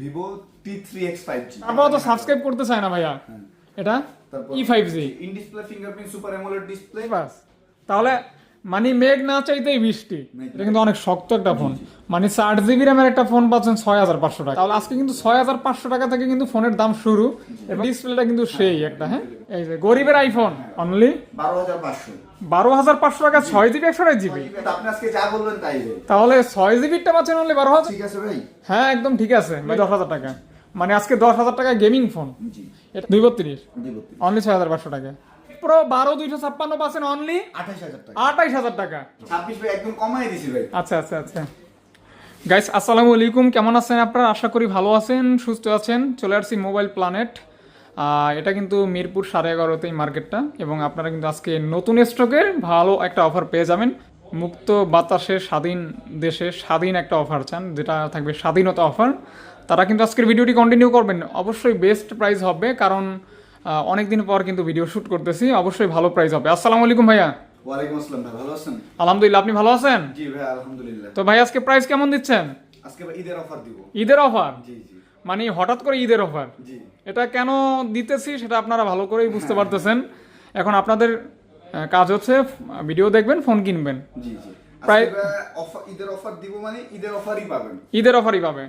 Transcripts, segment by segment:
Vivo T three X five G তারপর subscribe করতে চায় না ভাইয়া। এটা তারপর E five G in display fingerprint super AMOLED display বাস তাহলে মানে মেঘ না চাইতেই বৃষ্টি। এটা কিন্তু অনেক শক্ত একটা ফোন। মানে চার জিবি র্যামের একটা ফোন পাচ্ছেন ছয় হাজার পাঁচশো টাকা। তাহলে আজকে কিন্তু ছয় হাজার পাঁচশো টাকা থেকে কিন্তু ফোনের দাম শুরু। এবং ডিসপ্লেটা কিন্তু সেই একটা হ্যাঁ? এই যে গরিবের আইফোন অনলি বারো হাজার পাঁচশো। বারো হাজার পাঁচশো টাকা ছয় জিবি একশো আট জিবি। তাহলে ছয় জিবিটা পাচ্ছেন অনলি বারো হাজার? ঠিক আছে ভাই। হ্যাঁ একদম ঠিক আছে ভাই দশ হাজার টাকা। মানে আজকে দশ হাজার টাকা গেমিং ফোন এটা দুই বত্রিশ। অনলি ছয় হাজার পাঁচশো টাকা। প্রো বারো দুইশো ছাপ্পান্ন পাচ্ছেন অনলি আঠাইশ হাজার টাকা। একদম কমাই দিছি ভাই। আচ্ছা আচ্ছা আচ্ছা। গাইস আসসালামু আলাইকুম। কেমন আছেন আপনারা? আশা করি ভালো আছেন সুস্থ আছেন। চলে আসছি মোবাইল প্ল্যানেট এটা কিন্তু মিরপুর সাড়ে এগারোতেই মার্কেটটা এবং আপনারা কিন্তু আজকে নতুন স্টকের ভালো একটা অফার পেয়ে যাবেন। মুক্ত বাতাসে স্বাধীন দেশে স্বাধীন একটা অফার চান যেটা থাকবে স্বাধীনতা অফার তারা কিন্তু আজকের ভিডিওটি কন্টিনিউ করবেন। অবশ্যই বেস্ট প্রাইস হবে কারণ অনেক দিন পর কিন্তু ভিডিও শ্যুট করতেছি অবশ্যই ভালো প্রাইস হবে। আসসালামু আলাইকুম ভাইয়া। ওয়ালাইকুম আসসালাম ভাই ভালো আছেন? আলহামদুলিল্লাহ আপনি ভালো আছেন? জি ভাই আলহামদুলিল্লাহ। তো ভাই আজকে প্রাইস কেমন দিচ্ছেন? আজকে ঈদের অফার দিব। ঈদের অফার জি জি। মানে হঠাৎ করে ঈদের অফার এটা কেন দিতেছি সেটা আপনারা ভালো করেই বুঝতে পারতেছেন। এখন আপনাদের কাজ হচ্ছে ভিডিও দেখবেন ফোন কিনবেন। প্রায়- অফার ঈদের অফার দিব মানে ঈদের অফারই পাবেন। ঈদের অফারই পাবেন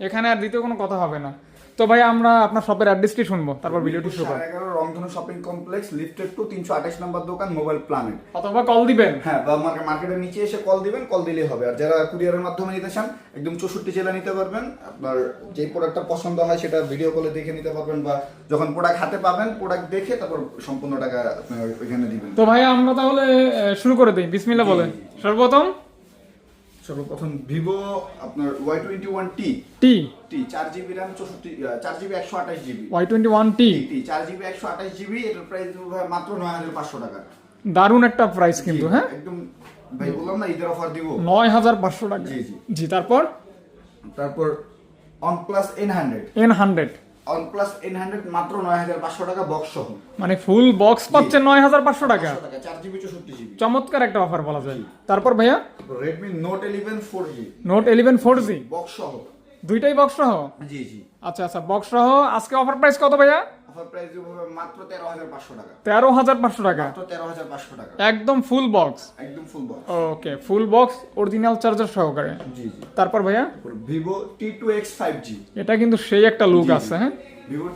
এখানে আর দ্বিতীয় কোনো কথা হবে না। তো ভাই আমরা আপনার শপের অ্যাড্রেসটি শুনব? তারপর ভিডিওটি শুরু করব। Rongdhonu shopping complex lifted two তিনশো আঠাশ নম্বর দোকান মোবাইল প্ল্যানেট অথবা কল দিবেন। হ্যাঁ বা মার্কেট মার্কেটের নিচে এসে কল দিবেন কল দিলেই হবে। আর যারা কুরিয়ারের মাধ্যমে নিতে চান একদম চৌষট্টি জেলা নিতে পারবেন। আপনার যে প্রোডাক্টটা পছন্দ হয় সেটা ভিডিও কলে দেখে নিতে পারবেন বা যখন প্রোডাক্ট হাতে পাবেন প্রোডাক্ট দেখে তারপর সম্পূর্ণ টাকা আপনি ওইখানে দিবেন। তো ভাই আমরা তাহলে শুরু করে দিই। বিসমিল্লা বলে জি, জি, সর্বপ্রথম সর্বপ্রথম ভিভো আপনার Y twenty one T T T চার জিবি র্যাম চৌষট্টি চার জিবি একশো আঠাশ GB Y twenty one T T চার জিবি একশো আঠাশ জিবি এটার প্রাইস মাত্র নয় হাজার পাঁচশো টাকা। দারুণ একটা প্রাইস কিন্তু হ্যাঁ? একদম ভাই বললাম না ঈদের অফার দিব। নয় হাজার পাঁচশো টাকা। জি, জি। জি তারপর? তারপর OnePlus N hundred N hundred OnePlus N hundred মাত্র নয় হাজার পাঁচশো টাকা বক্স সহ। মানে ফুল বক্স হাজার পাঁচশো টাকা। টাকা চার জিবি চৌষট্টি জিবি চমৎকার একটা অফার বলা যায়। তারপর ভাইয়া? Eleven four G Note eleven four G box সহ। দুইটাই বক্স সহ? জি জি। আচ্ছা আচ্ছা বক্স সহ। আজকে অফার প্রাইস কত ভাইয়া? অফার প্রাইস দিব মাত্র টাকা। তেরো হাজার টাকা? মাত্র টাকা। একদম ফুল বক্স একদম full box okay full box original charger সহকারে? জি জি। তারপর ভাইয়া? এটা কিন্তু সেই একটা লুক। আছে হ্যাঁ? রুম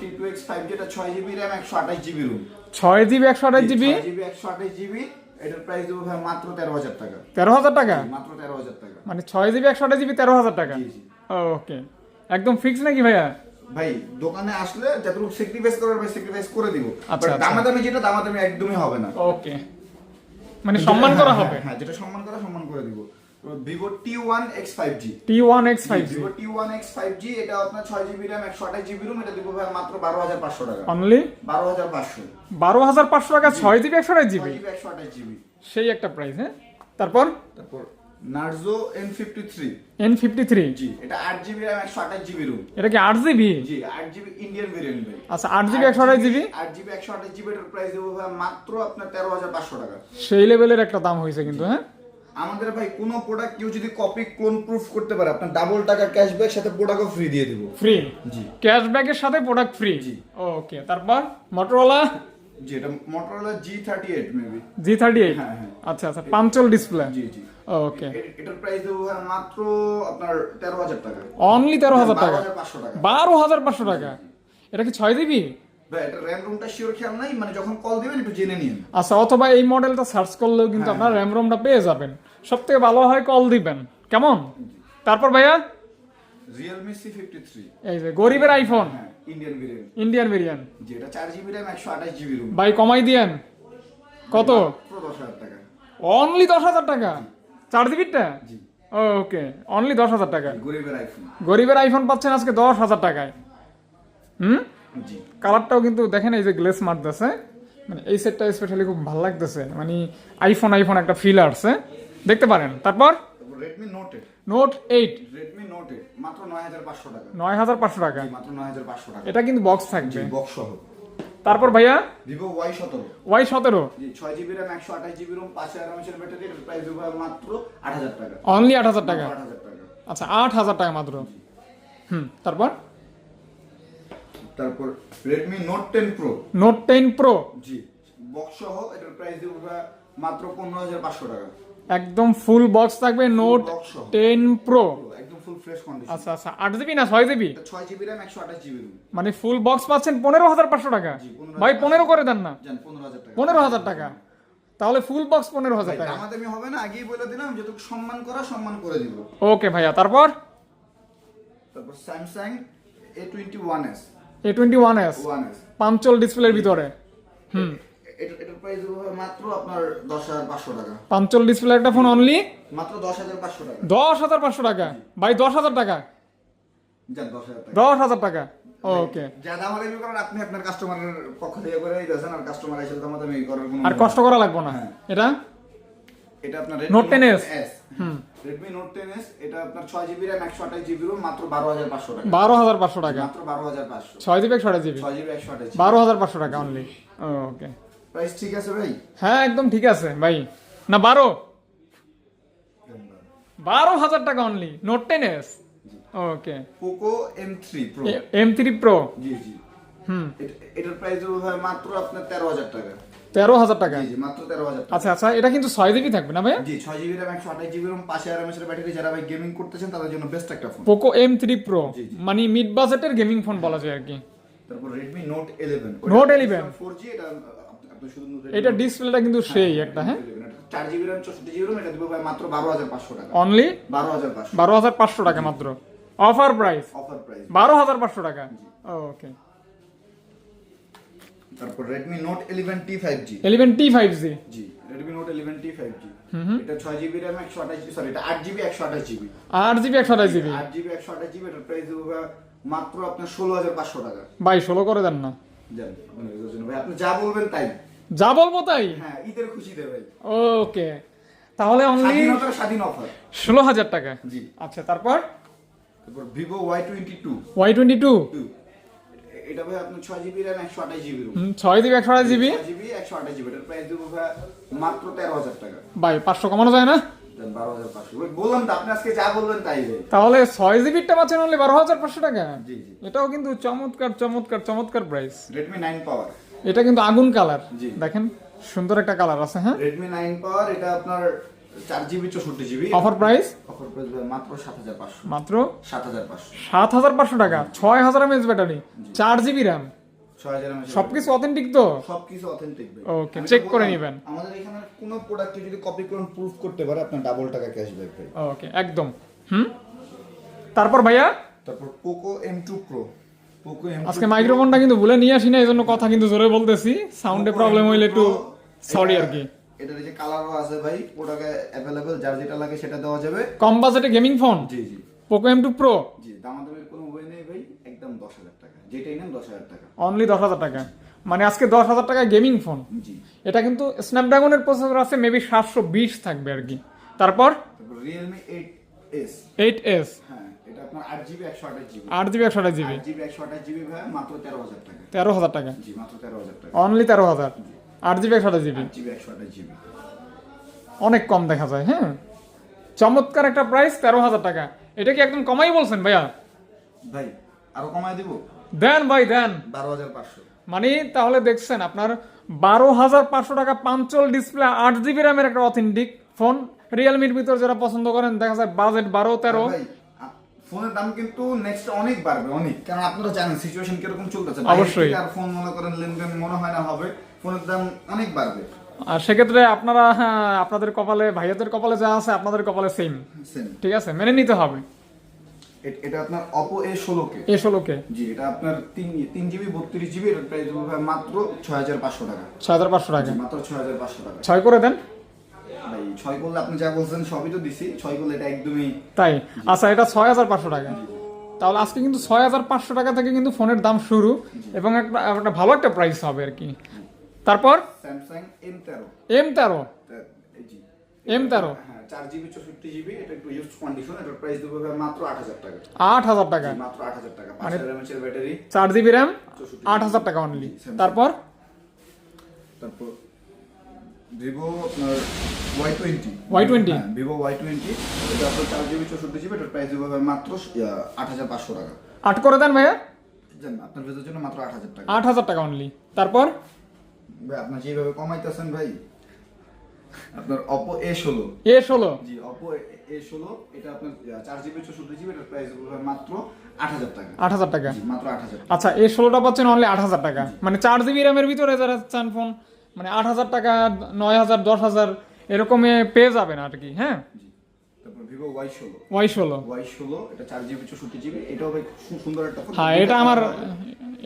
এটার প্রাইস দেবো ভাই মাত্র টাকা। তেরো হাজার টাকা? মাত্র তেরো হাজার টাকা। মানে ছয় জিবি একশো আঠাশ জিবি তেরো হাজার টাকা? জি জি। ওকে একদম ফিক্স নাকি ভাইয়া? ভাই দোকানে আসলে যতটুকু স্যাক্রিফাইস করার ভাই স্যাক্রিফাইস করে দিব। আচ্ছা, আচ্ছা। দামাদামি যেটা দামাদামি একদমই হবে না। ওকে মানে সম্মান করা হ্যাঁ, হবে? হ্যাঁ যেটা সম্মান করা সম্মান করে দিব। Vivo T one X five G T one X five G T one X five G এটা আপনার ছয় জিবি র্যাম একশো আঠাশ জিবি রুম এটা দিব ভাই মাত্র বারো হাজার পাঁচশো টাকা। অনলি বারো হাজার পাঁচশো। বারো হাজার পাঁচশো টাকা ছয় জিবি একশো আঠাশ জিবি একশো আঠাশ জিবি সেই একটা প্রাইস হ্যাঁ? তারপর? তারপর Narzo N fifty three N fifty three G এটা আট জিবি একশো আঠাশ জিবি রুম এটা কি আট জিবি জি আট জিবি ইন্ডিয়ান ভেরিয়েন্ট ভাই। আচ্ছা আট জিবি একশো আঠাশ জিবি আট জিবি একশো আঠাশ জিবি এটার প্রাইস দেবো ভাই মাত্র আপনার তেরো হাজার পাঁচশো টাকা। সেই লেভেলের একটা দাম হয়েছে কিন্তু হ্যাঁ? আমাদের ভাই কোনো প্রোডাক্ট কেউ যদি কপি ক্লোন প্রুফ করতে পারে আপনার ডাবল টাকা ক্যাশব্যাক সাথে প্রোডাক্টও ফ্রি দিয়ে দিব। ফ্রি জি। ক্যাশব্যাকের সাথে প্রোডাক্ট ফ্রি জি। ওকে তারপর? মোটরওয়ালা জি এটা Motorola G thirty eight maybe G thirty eight হ্যাঁ, হ্যাঁ। আচ্ছা আচ্ছা পাঞ্চল ডিসপ্লে জি জি। ওকে এটার প্রাইস দেবো মাত্র আপনার তেরো হাজার টাকা। অনলি তেরো হাজার টাকা? বারো হাজার পাঁচশো টাকা। এটা কি ছয় নাই? মানে আচ্ছা অথবা এই মডেলটা সার্চ করলেও কিন্তু হ্যাঁ, আপনার র্যাম রোমটা পেয়ে যাবেন। সব থেকে ভালো হয় কল দিবেন। কেমন? তারপর ভাইয়া? এই যে গরিবের iPhone Indian variant Indian variant চার জিবি র্যাম একশো আঠাশ জিবি রুম ভাই কমাই দিয়েন। কত? মাত্র দশ হাজার টাকা। অনলি দশ হাজার টাকা? চার জিবিরটা ওকে অনলি দশ হাজার টাকা। গরিবের আইফোন পাচ্ছেন আজকে দশ হাজার টাকায়। হুম? কালারটাও কিন্তু দেখেন এই যে গ্লেস মারতেছে। মানে এই সেটটা স্পেশালি খুব ভালো লাগতেছে। মানে আইফোন আইফোন একটা ফিল আসছে। দেখতে পারেন। তারপর? Redmi Note eight Note eight Redmi Note eight মাত্র নয় হাজার পাঁচশো টাকা। নয় হাজার পাঁচশো টাকা। মাত্র নয় হাজার পাঁচশো টাকা। এটা কিন্তু বক্স থাকবে। বক্স সহ। তারপর ভাইয়া? ভিভো ওয়াই সতেরো। ওয়াই সতেরো? ছয় জিবি র্যাম একশো আঠাশ জিবি রুম পাঁচ হাজার এমএচের ব্যাটারি প্রাইস মাত্র আট হাজার টাকা। অনলি আট হাজার টাকা? আচ্ছা আট হাজার টাকা মাত্র। হুম তারপর? তারপর Redmi Note ten Pro Note ten Pro জি বক্স সহ এটার প্রাইস দেবো মাত্র পনেরো হাজার পাঁচশো টাকা। একদম ফুল বক্স থাকবে Note ten Pro full fresh condition আচ্ছা আচ্ছা। জিবি না জিবি? জিবি জিবি মানে ফুল বক্স পাচ্ছেন পনেরো হাজার পাঁচশো টাকা? ভাই পনেরো করে দেন না। জান পনেরো হাজার টাকা। তাহলে ফুল বক্স পনেরো হাজার টাকা। দামাদামি হবে না আগেই বলে দিলাম যেটুকু সম্মান করা সম্মান করে দিব। ওকে ভাইয়া তারপর? তারপর Samsung A twenty one S A twenty one S one S punch hole ডিসপ্লের ভিতরে। হুম। এটার প্রাইস মাত্র আপনার পাঁচশো টাকা। পাঞ্চল ডিসপ্লে একটা ফোন অনলি মাত্র দশ হাজার পাঁচশো টাকা। দশ হাজার পাঁচশো টাকা? ভাই দশ হাজার টাকা? যান দশ হাজার টাকা। দশ হাজার টাকা? ওকে। যা দামাদামি করেন আপনি আপনার কাস্টমারের পক্ষ থেকে করে দিতেছেন আর কাস্টমার এসে দামাদামি করার কোনো আর কষ্ট করা লাগবে না? হ্যাঁ। এটা? এটা আপনার Note 10s হুম। নোট টেন এস এটা আপনার ছয় জিবি র্যাম একশো আঠাশ জিবি রোম মাত্র বারো হাজার পাঁচশো টাকা। মাত্র ছয় জিবি একশো আঠাশ জিবি ছয় জিবি একশো আঠাশ বারো হাজার পাঁচশো টাকা অনলি ওকে। প্রাইস ঠিক আছে ভাই? হ্যাঁ একদম ঠিক আছে ভাই। না বারো। বারো হাজার টাকা only Note ten S okay Poco M three Pro M three Pro জি জি। হুম। এটার প্রাইস ভাই মাত্র আপনার তেরো হাজার টাকা। তেরো হাজার টাকা? জি মাত্র তেরো হাজার আচ্ছা আচ্ছা এটা কিন্তু ছয় জিবি থাকবে না ভাই? জি ছয় জিবি র্যাম একশো আঠাশ জিবি রোম পাশে আর এমএস ব্যাটারি যারা ভাই গেমিং করতেছেন তাদের জন্য বেস্ট একটা phone Poco M three Pro. মানে মিড বাজেটের গেমিং ফোন বলা যায় আর কি। তারপর Redmi Note eleven Note 11 four G এটা আপনি শুধু এটা ডিসপ্লেটা কিন্তু সেই একটা হ্যাঁ? চার জিবি র্যাম চৌষট্টি জিবি রোম এটা দেবো ভাই মাত্র বারো হাজার পাঁচশো টাকা। অনলি বারো হাজার পাঁচশো। বারো হাজার পাঁচশো টাকা মাত্র। অফার প্রাইস অফার প্রাইস বারো হাজার পাঁচশো টাকা? ওকে তারপর জি এটা সরি এটা এটার প্রাইস মাত্র আপনার ষোলো হাজার পাঁচশো টাকা। ভাই ষোলো করে দেন না। মানে ভাই আপনি যা বলবেন তাই। যা বলব তাই? হ্যাঁ ঈদের খুশিতে ভাই। ওকে। তাহলে অনলি স্বাধীন অফার ষোলো হাজার টাকা। জি। আচ্ছা তারপর? তারপর Vivo Y twenty two Y twenty two এটা ভাই আপনার ছয় জিবি র্যাম একশো আঠাশ জিবি ছয় জিবি একশো আঠাশ জিবি জিবি একশো আঠাশ জিবি এটার প্রাইস দেবো ভাই মাত্র তেরো হাজার টাকা। ভাই পাঁচশো কমানো যায় না? বারো হাজার পাঁচশো। বললাম তো আপনি আজকে যা বলবেন তাই তাহলে ছয় জিবিরটা পাচ্ছেন অনলি বারো হাজার পাঁচশো টাকা? এটাও কিন্তু চমৎকার চমৎকার চমৎকার প্রাইস রেডমি নাইন পাওয়ার এটা কিন্তু আগুন কালার। দেখেন সুন্দর একটা কালার আছে হ্যাঁ? রেডমি নাইন পাওয়ার এটা আপনার চার জিবি চৌষট্টি GB offer price offer price মাত্র সাত হাজার পাঁচশো। মাত্র? সাত হাজার পাঁচশো। সাত হাজার পাঁচশো টাকা। ছয় হাজার এমএচ ব্যাটারি চার জিবি র্যাম ছয় হাজার mAh সবকিছু অথেন্টিক তো? সবকিছু অথেন্টিক ওকে চেক করে নেবেন। আমাদের এখানে কোনো প্রোডাক্টে যদি কপি ক্লোন প্রুফ করতে পারে আপনার ডাবল টাকা ক্যাশব্যাক পাই ওকে একদম। হুম? তারপর ভাইয়া? তারপর পোকো এম টু প্রো আজকে মাইক্রোফোনটা কিন্তু ভুলে নিয়ে আসি না এই জন্য কথা কিন্তু জোরে বলতেছি। সাউন্ডে প্রবলেম হইলে একটু সরি আর কি। এটার যে কালারও আছে ভাই ওটাকে অ্যাভেলেবেল যার যেটা লাগে সেটা দেওয়া যাবে। কম বাজেটে গেমিং ফোন জি জি। পোকো এম টু প্রো জি দামাদামের কোনো বই নেই ভাই একদম দশ হাজার টাকা। যেটাই নেন দশ হাজার টাকা। অনলি দশ হাজার টাকা। মানে আজকে দশ হাজার টাকা গেমিং ফোন জি। এটা কিন্তু স্ন্যাপড্রাগনের প্রসেসর আছে মেবি সাতশো বিশ থাকবে আর কি। তারপর? Realme eight S eight S হ্যাঁ। আপনার জিবি জিবি। ভাই মাত্র টাকা। জি মাত্র অনলি জিবি জিবি? অনেক কম দেখা যায় হ্যাঁ? চমৎকার একটা প্রাইস তেরো হাজার টাকা। এটা কি একদম কমাই বলছেন ভাইয়া? ভাই আরও কমায় দিব? দেন ভাই দেন। বারো হাজার পাঁচশো। মানে তাহলে দেখছেন আপনার বারো হাজার পাঁচশো টাকা পাঞ্চল ডিসপ্লে আট জিবি র্যামের একটা অথেন্টিক ফোন রিয়েলমির ভিতর যারা পছন্দ করেন দেখা যায় বাজেট বারো তেরো। ফোনের দাম কিন্তু নেক্সট অনেক বাড়বে অনেক। কারণ আপনারা জানেন সিচুয়েশন কীরকম চলতেছে। অবশ্যই। আর ফোন মনে করেন লেনদেন মনে হয় না হবে ফোনের দাম অনেক বাড়বে। আর সেক্ষেত্রে আপনারা হ্যাঁ, আপনাদের কপালে ভাইয়াদের কপালে যা আছে আপনাদের কপালে সেম ঠিক আছে মেনে নিতে হবে। এটা আপনার অপো এ ষোলো কে এ ষোলোকে জি এটা আপনার তিন তিন জিবি বত্রিশ জিবি এটার প্রাইস মাত্র ছয় হাজার পাঁচশো টাকা। ছয় হাজার পাঁচশো টাকা। মাত্র ছয় হাজার পাঁচশো টাকা। ছয় করে দেন। ভাই ছয় করলে আপনি যা বলছেন সবই তো দিছি ছয় করলে এটা একদমই তাই? আচ্ছা এটা ছয় হাজার পাঁচশো টাকা। তাহলে আজকে কিন্তু ছয় হাজার পাঁচশো টাকা থেকে কিন্তু ফোনের দাম শুরু এবং একটা একটা ভালো একটা প্রাইস হবে আর কি। তারপর? স্যামসাং এম তেরো। এম তেরো। এম তেরো। হ্যাঁ চার জিবি চৌষট্টি জিবি এটা একটু ইউজ কন্ডিশন এটার প্রাইস দেবো মাত্র আট হাজার টাকা। আট হাজার টাকা। মাত্র আট হাজার টাকা। পাঁচ হাজার ব্যাটারি চার জিবি র্যাম আট হাজার টাকা অনলি তারপর? তারপর ভিভো আপনার Y twenty Y20? Vivo Y twenty এটা আপনার চার জিবি চৌষট্টি জিবি এটার প্রাইস দেবো মাত্র আট হাজার পাঁচশো টাকা। আট করে দেন ভাইয়া। আপনার ভিতরের জন্য মাত্র আট হাজার টাকা। আট হাজার টাকা অনলি তারপর? ভাই আপনার যেভাবে কমাইতেছেন ভাই আপনার অপো এ ষোলো। এ ষোলো। জি অপো এ ষোলো এটা আপনার চার জিবি চৌষট্টি জিবি এটার প্রাইস মাত্র আট হাজার টাকা। আট হাজার টাকা। মাত্র আট হাজার আচ্ছা এই ষোলোটা পাচ্ছেন অনলি আট হাজার টাকা। মানে চার জিবি র্যামের ভিতরে যারা চান ফোন মানে আট হাজার টাকা নয় হাজার দশ হাজার এরকমে পেয়ে যাবেন আর কি হ্যাঁ? ওয়াই ষোলো। হ্যাঁ এটা আমার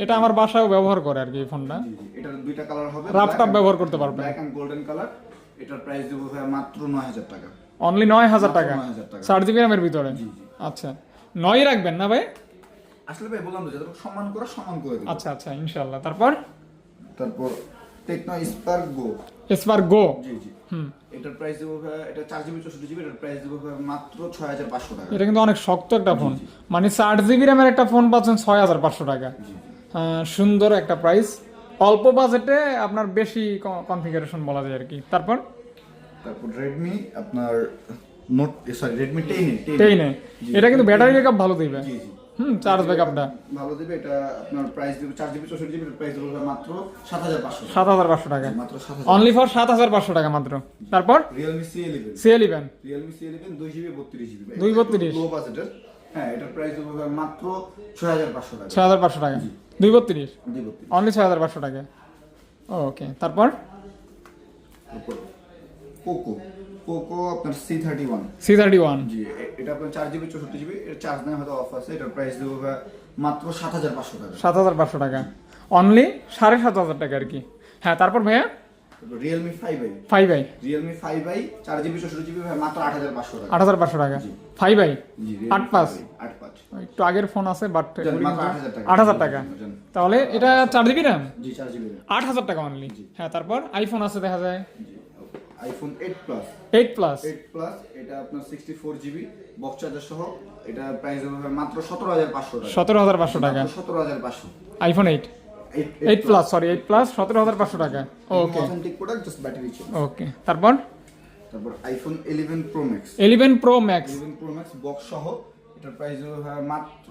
এটা আমার ব্যবহার করে আর কি এই ফোনটা এটার দুইটা কালার হবে। ব্যবহার করতে পারবেন। ব্ল্যাক এন্ড গোল্ডেন কালার এটার প্রাইস দেবো ভাই মাত্র নয় হাজার টাকা। অনলি টাকা? 9,000 টাকা। চার জিবি র্যামের ভিতরে। আচ্ছা। নয় রাখবেন না ভাই? আসলে ভাই বললাম তো যতটুকু সম্মান করা সম্মান করে দেবো। আচ্ছা আচ্ছা ইনশাল্লাহ তারপর? তারপর Tecno Spark Go Spark Go জি জি। হুম। এটার প্রাইস দেবো এটা চার জিবি চৌষট্টি জিবি এটার প্রাইস দেবো মাত্র ছয় হাজার পাঁচশো টাকা। এটা কিন্তু অনেক শক্ত একটা ফোন মানে চার জিবি র্যামের একটা ফোন পাচ্ছেন ছয় হাজার পাঁচশো টাকা। সুন্দর একটা প্রাইস অল্প বাজেটে আপনার বেশি কনফিগারেশন বলা যায় আর কি। তারপর? তারপর রেডমি আপনার নোট সরি রেডমি টেন টেইনে এটা কিন্তু ব্যাটারি ব্যাকআপ ভালো দিবে। জি জি। হুম চার্জ ব্যাকআপটা ভালো দেবে এটা আপনার প্রাইস দেবে চার জিবি চৌষট্টি জিবি প্রাইস দেবো মাত্র সাত হাজার পাঁচশো। সাত হাজার পাঁচশো টাকা। মাত্র সাত হাজার। অনলি ফর সাত হাজার পাঁচশো টাকা মাত্র। তারপর? C eleven Realme C eleven দুই জিবি বত্রিশ জিবি দুই বত্রিশ? লো বাজেটের হ্যাঁ এটার প্রাইস দেবো মাত্র ছয় হাজার পাঁচশো টাকা। ছয় হাজার পাঁচশো টাকা। দুই বত্রিশ? জি বত্রিশ। অনলি ছয় হাজার পাঁচশো টাকা। ওকে তারপর? তারপর পোকো পোকো আপনার C thirty one C thirty one জি এটা আপনার চার জিবি চৌষট্টি জিবি এর চার্জ নেওয়া হয়তো অফ আছে এটার প্রাইস দেবো মাত্র সাত হাজার পাঁচশো টাকা। সাত হাজার পাঁচশো টাকা। অনলি সাড়ে সাত হাজার টাকা আর কি। হ্যাঁ তারপর ভাইয়া? Realme five i five i Realme five i চার জিবি চৌষট্টি জিবি মাত্র আট হাজার পাঁচশো টাকা। আট হাজার পাঁচশো টাকা। ফাইভ আই আট পাঁচ? আট পাঁচ। একটু আগের ফোন আছে বাট আট হাজার টাকা। তাহলে এটা চার জিবি র্যাম জি চার জিবি আট হাজার টাকা অনলি হ্যাঁ তারপর আইফোন আছে দেখা যায়। IPhone eight plus eight plus eight plus এটা আপনার sixty four GB box charger সহ এটা প্রাইস হবে মাত্র সতেরো হাজার পাঁচশো টাকা। সতেরো হাজার পাঁচশো টাকা। সতেরো হাজার পাঁচশো। IPhone eight eight plus sorry eight plus সতেরো হাজার পাঁচশো টাকা। Okay authentic product just battery change okay তারপর? তারপর iPhone eleven Pro Max eleven Pro Max eleven Pro Max box সহ এটার প্রাইস হবে মাত্র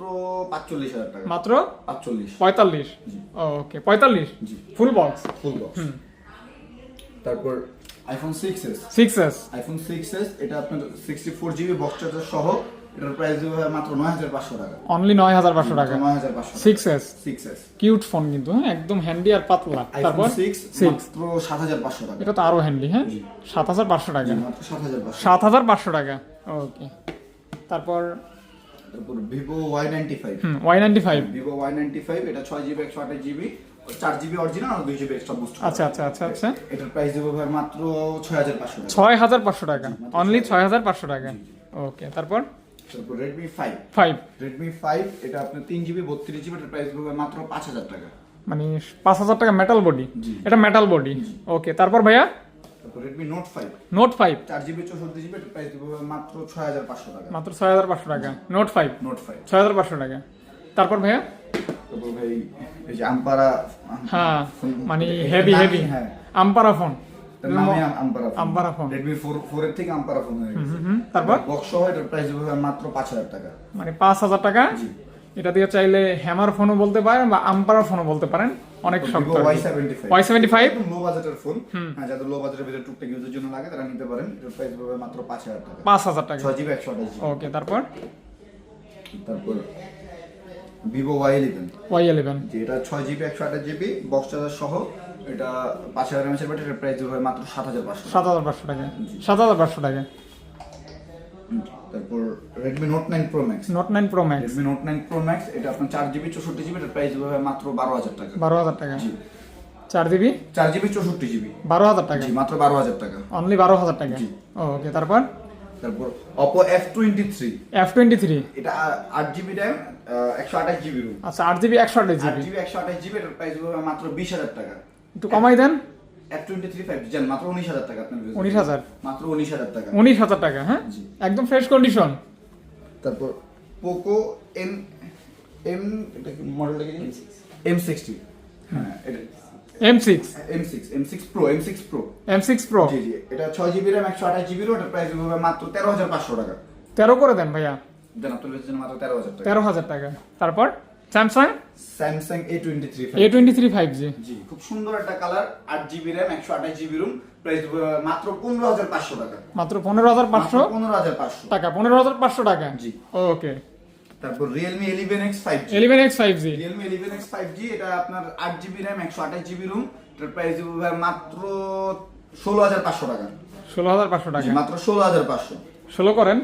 পাঁচচল্লিশ হাজার টাকা। মাত্র? পাঁচচল্লিশ। পঁয়তাল্লিশ? ওকে পঁয়তাল্লিশ? জি। ফুল বক্স ফুল বক্স তারপর iPhone six S six S iPhone six S এটা আপনার sixty four GB box charger সহ এটার প্রাইস হবে মাত্র নয় হাজার পাঁচশো টাকা। অনলি নয় হাজার পাঁচশো টাকা? নয় হাজার পাঁচশো six S six S cute phone কিন্তু হ্যাঁ একদম হ্যান্ডি আর পাতলা। তারপর? সিক্স সিক্স মাত্র সাত হাজার পাঁচশো টাকা। এটা তো আরও হ্যান্ডি হ্যাঁ? জি। সাত হাজার পাঁচশো টাকা। মাত্র সাত হাজার পাঁচশো সাত হাজার পাঁচশো টাকা। ওকে তারপর? তারপর Vivo Y ninety five Y ninety five Vivo Y ninety five এটা ছয় জিবি একশো আঠাশ জিবি চার জিবি অরিজিনাল আর দুই জিবি এক্সট্রা বুস্ট আচ্ছা আচ্ছা আচ্ছা আচ্ছা। এটার প্রাইস দেবো ভাই মাত্র ছয় হাজার পাঁচশো ছয় হাজার পাঁচশো টাকা। অনলি ছয় হাজার পাঁচশো টাকা। ওকে তারপর? তারপর Redmi five five Redmi five এটা আপনার তিন জিবি বত্রিশ জিবি এটার প্রাইস দেবো মাত্র পাঁচ হাজার টাকা। মানে পাঁচ হাজার টাকা মেটাল বডি এটা মেটাল বডি ওকে তারপর ভাইয়া? Redmi Note five Note five চার জিবি চৌষট্টি জিবি এটার প্রাইস দেবো মাত্র ছয় হাজার পাঁচশো টাকা। মাত্র ছয় হাজার পাঁচশো টাকা। নোট ফাইভ নোট ফাইভ ছয় হাজার পাঁচশো টাকা। তারপর ভাইয়া? তারপর এই যে আম্পারা হ্যাঁ ফোন- মানে হেভি হেভি হ্যাঁ। আম্পারা ফোন। তার ফোন। রেডমি ফোর ফোর এর থেকে আম্পারা ফোন হয়ে গেছে। তারপর? বক্স সহ এটার প্রাইস দেবো মাত্র পাঁচ হাজার টাকা। মানে পাঁচ হাজার টাকা? এটা দিয়ে চাইলে হ্যামার ফোনও বলতে পারেন বা আম্পারা ফোনও বলতে পারেন। অনেক শক্ত Y seventy five Y seventy five low বাজেটের ফোন হ্যাঁ যাদের লো বাজেটের ভিতরে টুকটাক ইউজের জন্য লাগে তারা নিতে পারেন। এটার প্রাইস হবে মাত্র পাঁচ হাজার টাকা। পাঁচ হাজার টাকা। ছয় জিবি একশো আঠাশ ওকে তারপর? তারপর Vivo Y eleven Y eleven যে এটা ছয় জিবি একশো আঠাশ জিবি বক্স চার্জার সহ এটা পাঁচ হাজার এমএচের ব্যাটারি প্রাইস হবে মাত্র সাত হাজার পাঁচশো সাত হাজার পাঁচশো টাকা। সাত হাজার পাঁচশো টাকা। তারপর Redmi Note nine Pro Max Note nine Pro Max Redmi Note nine Pro Max এটা আপনার চার জিবি চৌষট্টি জিবি এটার প্রাইস হবে মাত্র বারো হাজার টাকা। বারো হাজার টাকা। জি। চার জিবি চার জিবি চৌষট্টি জিবি বারো হাজার টাকা। জি মাত্র বারো হাজার টাকা। অনলি বারো হাজার টাকা। জি। ওকে তারপর? তারপর Oppo F twenty three F twenty three এটা আ- আট জিবি র্যাম একশো আঠাশ জিবি রুম আচ্ছা আট জিবি একশো আঠাশ আট জিবি জিবি একশো আঠাশ জিবি এটার প্রাইস হবে মাত্র বিশ হাজার টাকা। একটু কমাই দেন। এফ টোয়েন্টি থ্রি ফাইভ জান মাত্র উনিশ হাজার টাকা আপনার উনিশ হাজার? মাত্র উনিশ হাজার টাকা। উনিশ হাজার টাকা হ্যাঁ? জি। একদম ফ্রেশ কন্ডিশন তারপর পোকো এম এম এটা কি মডেলটা কি? এম সিক্সটি হ্যাঁ এটা। M six M six M six Pro M six Pro M six Pro জি জি এটা ছয় জিবি র্যাম একশো আঠাশ জিবি ওটার প্রাইস হবে মাত্র তেরো হাজার পাঁচশো টাকা। তেরো করে দেন ভাইয়া। দেন আপনার জন্য মাত্র তেরো হাজার টাকা। তেরো হাজার টাকা। তারপর Samsung Samsung A twenty three A twenty three five G জি খুব সুন্দর একটা কালার আট জিবি র্যাম একশো আঠাশ জিবি রুম প্রাইস মাত্র পনেরো হাজার পাঁচশো টাকা। মাত্র পনেরো হাজার পাঁচশো? পনেরো হাজার পাঁচশো। টাকা পনেরো হাজার পাঁচশো টাকা। জি। ওকে তারপর eleven X five G Realme eleven five G এটা আপনার আট জিবি র্যাম একশো আঠাশ জিবি রুম এটার প্রাইস মাত্র ষোলো হাজার পাঁচশো টাকা। ষোলো হাজার পাঁচশো টাকা। মাত্র ষোলো হাজার পাঁচশো। ষোলো করেন?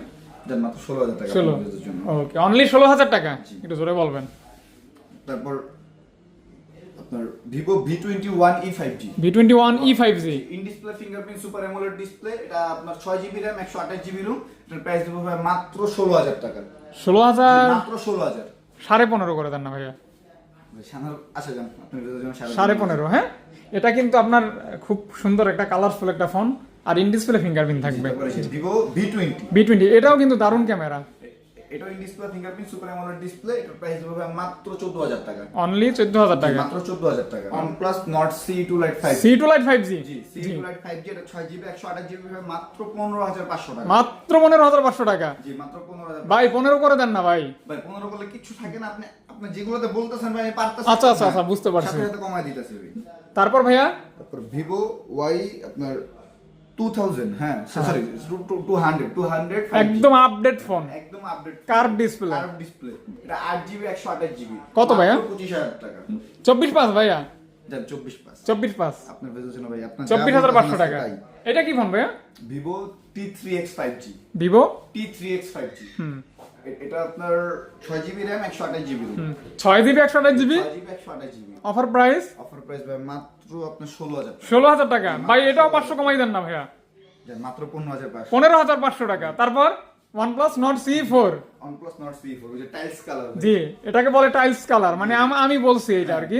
দেন মাত্র ষোলো হাজার টাকা ষোলো। জন্য। ওকে অনলি ষোলো হাজার টাকা? একটু জোরে বলবেন। তারপর আপনার Vivo V twenty one E five G V twenty one E five G in display fingerprint super AMOLED display এটা আপনার ছয় জিবি র্যাম একশো আঠাশ জিবি রুম এটার প্রাইস দেবো মাত্র ষোলো হাজার টাকা। ষোলো হাজার? মাত্র ষোলো হাজার। সাড়ে পনেরো করে দেন না ভাইয়া। জন্য সাড়ে পনেরো। হ্যাঁ? এটা কিন্তু আপনার খুব সুন্দর একটা কালারফুল একটা ফোন আর ইন ডিসপ্লে ফিঙ্গারপ্রিন্ট থাকবে। ভিভো ভি টোয়েন্টি এটাও কিন্তু দারুণ camera. In display fingerprint super AMOLED display এটার প্রাইস ভাই মাত্র চোদ্দ হাজার টাকা। অনলি চোদ্দ হাজার টাকা? মাত্র চোদ্দ হাজার টাকা। OnePlus Nord C2 Lite 5 C two Lite five G জি। C2 Lite 5G এটা 6 জিবি 128 জিবি মাত্র 15500 টাকা। মাত্র পনেরো হাজার পাঁচশো টাকা? জি মাত্র 15000 ভাই পনেরো করে দেন না ভাই। ভাই 15 বলে কিছু থাকে না আপনি আপনি যেগুলোতে বলতেছেন ভাই আমি পারতেছি আচ্ছা, আচ্ছা, আচ্ছা, বুঝতে পারছি। সাথে সাথে কমায় দিতেছি ভাই। তারপর ভাইয়া? তারপর Vivo Y আপনার 2000 হ্যাঁ সরি 200 200 একদম আপডেট ফোন একদম update curve display curve display এটা 8 জিবি কত ভাইয়া? 25000 টাকা। চব্বিশ পাস ভাইয়া? যান 24 পাস চব্বিশ পাঁচ। আপনার বেজেছেন ভাই আপনার চব্বিশ হাজার পাঁচশো টাকা। এটা কি ফোন ভাইয়া? Vivo T three X five G Vivo T three X five G হুম। এটা আপনার ছয় GB RAM GB offer price offer price ভাই মাত্র আপনার ষোলো হাজার টাকা। ভাই এটাও পাঁচশো কমাই দেন না ভাইয়া। মাত্র টাকা। তারপর OnePlus Nord C four OnePlus Nord C4 ওই যে টাইলস কালার জি এটাকে বলে টাইলস কালার মানে আমি বলছি এটা আর কি।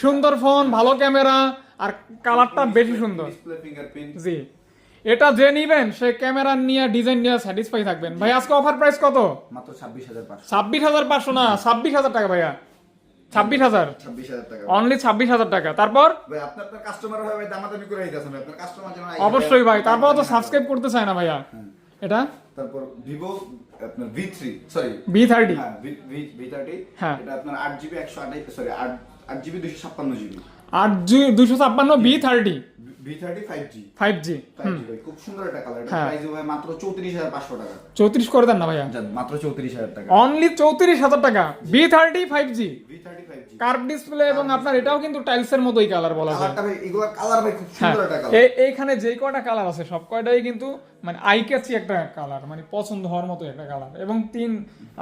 সুন্দর ফোন ভালো ক্যামেরা আর কালারটা বেশি সুন্দর। ডিসপ্লে ফিঙ্গারপ্রিন্ট জি। এটা যে নিবেন সে ক্যামেরা নিয়ে ডিজাইন নিয়ে স্যাটিসফাই থাকবেন। ভাই আজকে অফার প্রাইস কত? মাত্র ছাব্বিশ হাজার ছাব্বিশ হাজার পাঁচশো না ছাব্বিশ হাজার টাকা ভাইয়া। ছাব্বিশ হাজার। অনলি ছাব্বিশ হাজার টাকা। তারপর? হয় অবশ্যই ভাই তারপর তো সাবস্ক্রাইব করতে চায় না ভাইয়া। এটা? তারপর ভিভো আপনার V three sorry V thirty হ্যাঁ ভি থার্টি হ্যাঁ। এটা আপনার আট জিবি একশো আঠাশ সরি আট আট জিবি দুশো ছাপ্পান্ন জিবি আট জি দুশো ছাপ্পান্ন ভি থার্টি খুব সুন্দর একটা কালার হ্যাঁ। প্রাইস ভাই মাত্র চৌত্রিশ হাজার পাঁচশো টাকা। চৌত্রিশ করে দেন না ভাইয়া। মাত্র চৌত্রিশ হাজার টাকা। অনলি চৌত্রিশ হাজার টাকা। V thirty five G V thirty five G curve display এবং আপনার এটাও কিন্তু টাইলসের মতোই কালার বলা যায়। কালারটা ভাই এগুলো কালার ভাই খুব হ্যাঁ। সুন্দর একটা কালার এইখানে যেই কয়টা কালার আছে সব কয়টাই কিন্তু মানে আই ক্যাচি একটা কালার মানে পছন্দ হওয়ার মতো একটা কালার এবং তিন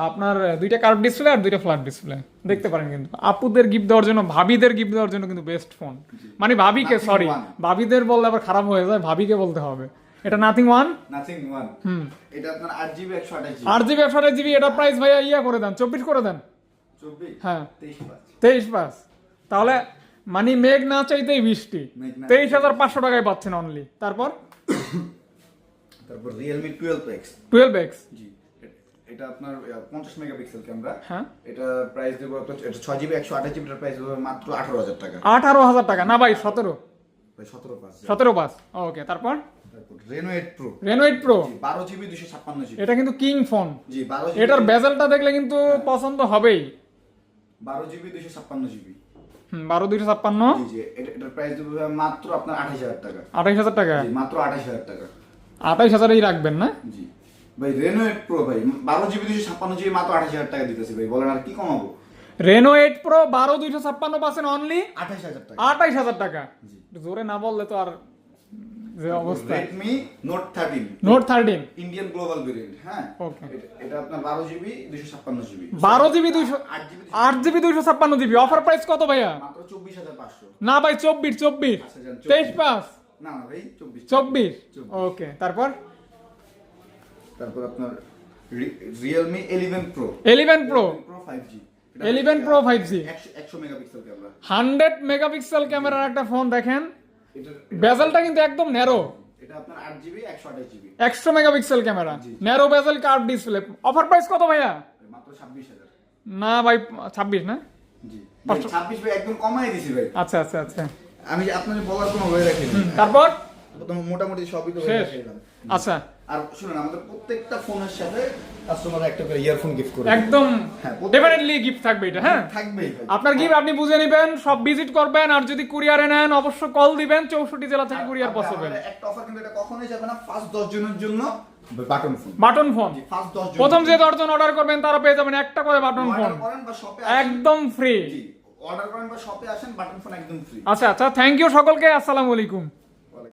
আপনার দুইটা কার্ভ ডিসপ্লে আর দুইটা ফ্ল্যাট ডিসপ্লে দেখতে পারেন কিন্তু। আপুদের গিফট দেওয়ার জন্য ভাবিদের গিফট দেওয়ার জন্য কিন্তু বেস্ট ফোন মানে ভাবিকে সরি one. ভাবিদের বললে আবার খারাপ হয়ে যায় ভাবিকে বলতে হবে। এটা নাথিং ওয়ান নাথিং ওয়ান হুম। এটা আপনার আট জিবি একশো আঠাশ জিবি। আট জিবি একশো আঠাশ জিবি এটা প্রাইস ভাইয়া ইয়া করে দেন চব্বিশ করে দেন। চব্বিশ? হ্যাঁ। তেইশ পাঁচ। তেইশ পাস তাহলে মানে মেঘ না চাইতেই বৃষ্টি। মেঘ না তেইশ হাজার পাঁচশো টাকায় পাচ্ছেন অনলি তারপর? তারপর এক্স টুয়েলভ এক্স জি। এটা আপনার পঞ্চাশ মেগাপিক্সেল ক্যামেরা হ্যাঁ। এটা প্রাইস দেবো আপনার এটা ছয় জিবি একশো আঠাশ জিবিটার প্রাইস দেবো মাত্র আঠারো হাজার টাকা। আঠারো হাজার টাকা। না ভাই সতেরো। ভাই সতেরো পাঁচ সতেরো পাস ওকে তারপর? Reno eight Pro Reno eight Pro বারো জিবি দুশো ছাপ্পান্ন জিবি এটা কিন্তু কিং ফোন জি বারো এটার বেজেলটা দেখলে কিন্তু পছন্দ হবেই। বারো জিবি দুশো ছাপ্পান্ন জিবি হুম, বারো দুইশো ছাপ্পান্ন। এটার প্রাইস মাত্র আপনার আঠাশ হাজার টাকা। আঠাইশ হাজার টাকা? জি মাত্র আঠাশ হাজার টাকা। আঠাইশ হাজারই রাখবেন না? জি। ভাই রেনো এইট প্রো ভাই বারো জিবি দুশো ছাপ্পান্ন জিবি মাত্র আঠাশ হাজার টাকা দিতেছি ভাই। বলেন আর কি কমাবো? রেনো এইট প্রো বারো দুইশো ছাপ্পান্ন পার্সেন্ট অনলি আঠাশ হাজার টাকা। আঠাইশ হাজার টাকা। জোরে না বললে তো আর যে অবস্থা। Redmi Note thirteen Note thirteen Indian global variant হ্যাঁ? Okay. এটা- আপনার বারো জিবি দুশো ছাপ্পান্ন জিবি। বারো জিবি দুইশো আট জিবি দুইশো ছাপ্পান্ন জিবি। অফার প্রাইস কত ভাইয়া? মাত্র চব্বিশ হাজার পাঁচশো। না ভাই চব্বিশ চব্বিশ। আচ্ছা। তেইশ পাঁচ না না ভাই চব্বিশ। চব্বিশ। ওকে তারপর? তারপর আপনার Realme eleven Pro eleven Pro Pro five G 11 Pro 5G একশো মেগাপিক্সেল ক্যামেরা। হান্ড্রেড মেগাপিক্সেল ক্যামেরার একটা ফোন দেখেন। বেজেলটা কিন্তু একদম ন্যারো এটা আপনার আট জিবি একশো আঠাশ জিবি একশো megapixel camera. Narrow bezel curve display offer price কত ভাইয়া? মাত্র ছাব্বিশ হাজার। না ভাই ছাব্বিশ না? জি। পাঁচশো- ছাব্বিশ ভাই একদম কমাই দিছি ভাই। আচ্ছা আচ্ছা আচ্ছা। আমি আপনার বলার কোনো ওয়ে রাখিনি তারপর? মোটামুটি সবই তো শেষ? হয়ে আচ্ছা। আর শুনুন আমাদের প্রত্যেকটা ফোনের সাথে কাস্টমার একটা করে ইয়ারফোন গিফট করে একদম হ্যাঁ, ডেফিনেটলি গিফট থাকবে এটা হ্যাঁ? থাকবেই আপনার গিফট আপনি বুঝে নেবেন সব ভিজিট করবেন আর যদি কুরিয়ারে নেন অবশ্য কল দিবেন চৌষট্টি জেলা থেকে কুরিয়ার পসিবল একটা অফার কিন্তু এটা কখনোই যাবে না ফার্স্ট দশ জনের জন্য বাটন ফোন বাটন ফোন প্রথম যে দশজন অর্ডার করবেন তারা পেয়ে যাবেন একটা করে বাটন ফোন একদম ফ্রি অর্ডার করেন বা শপে আসেন বাটন ফোন একদম ফ্রি আচ্ছা আচ্ছা থ্যাংক ইউ সকলকে আসসালামু আলাইকুম।